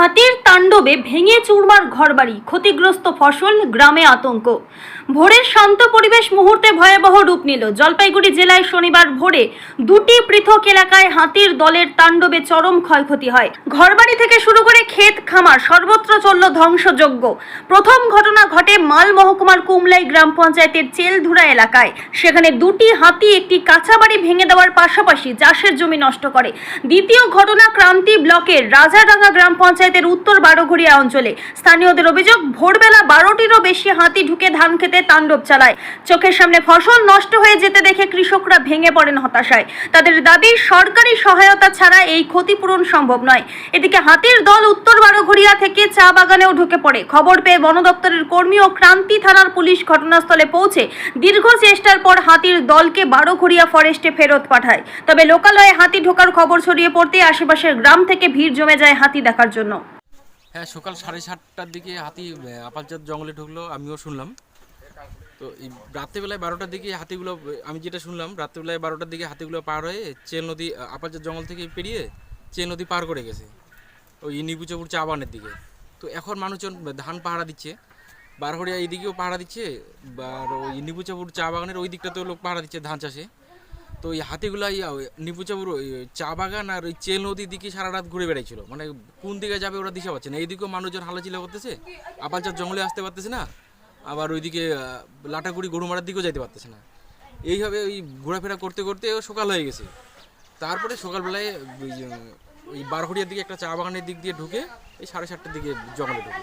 হাতির তাণ্ডবে ভেঙে চুরমার ঘরবাড়ি, ক্ষতিগ্রস্ত ফসল, গ্রামে আতঙ্ক। ভোরের শান্ত পরিবেশ মুহূর্তে ভয়াবহ রূপ নিল। জলপাইগুড়ি জেলায় শনিবার ভোরে দুটি পৃথক এলাকায় হাতির দলের তাণ্ডবে চরম ক্ষয়ক্ষতি হয়। ঘরবাড়ি থেকে শুরু করে ক্ষেত খামার সর্বত্র চলল ধ্বংসযজ্ঞ। প্রথম ঘটনা ঘটে মাল মহকুমার কুমলাই গ্রাম পঞ্চায়েতের চেলধুরা এলাকায়। সেখানে দুটি হাতি একটি কাঁচা বাড়ি ভেঙে দেওয়ার পাশাপাশি চাষের জমি নষ্ট করে। দ্বিতীয় ঘটনা ক্রান্তি ব্লকের রাজাডাঙ্গা গ্রাম পঞ্চায়েতের উত্তর বারোঘড়িয়া অঞ্চলে। স্থানীয়দের অভিযোগ, ভোরবেলা বারোটিরও বেশি হাতি ঢুকে ধান খেতে তাণ্ডব চালায়। চোখের সামনে ফসল নষ্ট হয়ে যেতে দেখে কৃষকরা ভেঙে পড়েন হতাশায়। তাদের দাবি, সরকারি সহায়তা ছাড়া এই ক্ষতিপূরণ সম্ভব নয়। এদিকে হাতির দল উত্তর বারোঘড়িয়া থেকে চা বাগানেও ঢুকে পড়ে। খবর পেয়ে বন দপ্তরের কর্মী ও ক্রান্তি থানার পুলিশ ঘটনাস্থলে পৌঁছে দীর্ঘ চেষ্টার পর হাতির দলকে বারোঘড়িয়া ফরেস্টে ফেরত পাঠায়। তবে লোকালয়ে হাতি ঢোকার খবর ছড়িয়ে পড়তে আশেপাশের গ্রাম থেকে ভিড় জমে যায় হাতি দেখার জন্য। হ্যাঁ সকাল সাড়ে সাতটার দিকে হাতি আপালচাঁদ জঙ্গলে ঢুকলো, আমিও শুনলাম। তো এই রাত্রেবেলায় বারোটার দিকে হাতিগুলো, আমি যেটা শুনলাম, রাত্রেবেলায় বারোটার দিকে হাতিগুলো পার হয়ে চেল নদী আপালচাঁদ জঙ্গল থেকে পেরিয়ে চেল নদী পার করে গেছে, ওই নিপুচপুর চা বাগানের দিকে। তো এখন মানুষজন ধান পাহারা দিচ্ছে বারহরিয়া এই দিকেও পাহারা দিচ্ছে আর ওই নিপুচাপুর চা বাগানের ওই দিকটাতেও লোক পাহারা দিচ্ছে ধান চাষে। তো এই হাতিগুলা নিপুচাপুর ওই চা বাগান আর ওই চেল নদীর দিকে সারা রাত ঘুরে বেড়াইছিল। মানে কোন দিকে যাবে ওরা দিশা পাচ্ছে না। এইদিকেও মানুষজন হালাচিলা করতেছে আপালচার জঙ্গলে আসতে পারতেছে না আবার ওইদিকে লাটাগুড়ি গরুমারার দিকেও যাইতে পারতেছে না। এইভাবে ওই ঘোরাফেরা করতে করতে সকাল হয়ে গেছে। তারপরে সকালবেলায় ওই, ওই বারহরিয়ার দিকে একটা চা বাগানের দিক দিয়ে ঢুকে এই সাড়ে সাতটার দিকে জঙ্গলে ঢুকে